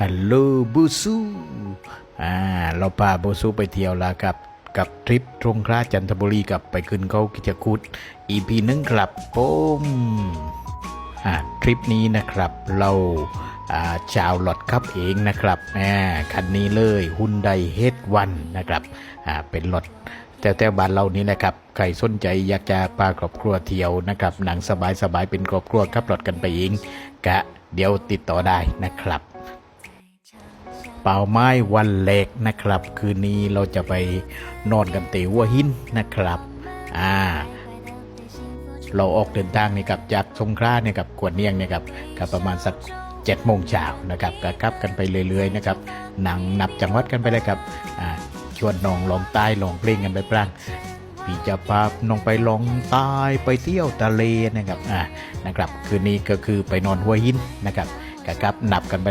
ฮัลโหลบูซูอ่าเราพาบูซูไปเที่ยวแล้วครับกับทริปตรงคราจันทบุรีกับไปขึ้นเขากิจคุด EP หนึ่งครับผมอ่าทริปนี้นะครับเราอ่าชาวหลอดขับเองนะครับอ่คันนี้เลยฮุนไดเฮดวันนะครับอ่าเป็นรถแต่แต่บ้านเรานี้นะครับใครสนใจอยากจะพาครอบครัวเที่ยวนะครับหนังสบายๆเป็นครอบครัวขับรถกันไปเองกะเดี๋ยวติดต่อได้นะครับ เป่าไม้วันเล็กนะครับ คืนนี้เราจะไปนอนกันเตหัวหินนะครับอ่าเราออกเดินทางนี่กับจากสงขลาเนี่ยกับกวนเนียงเนี่ยกับกับประมาณสักเจ็ดโมงเช้านะครับก็ขับกันไปเรื่อยๆนะครับหนังนับจังหวัดกันไปเลยครับอ่าชวนน้องลองใต้ลองเพลงกันไปพลางพี่จะพาน้องไปลองใต้ไปเที่ยวทะเลนะครับอ่านะครับ คืนนี้ก็คือไปนอนหัวหินนะครับก็ครับนับกันไป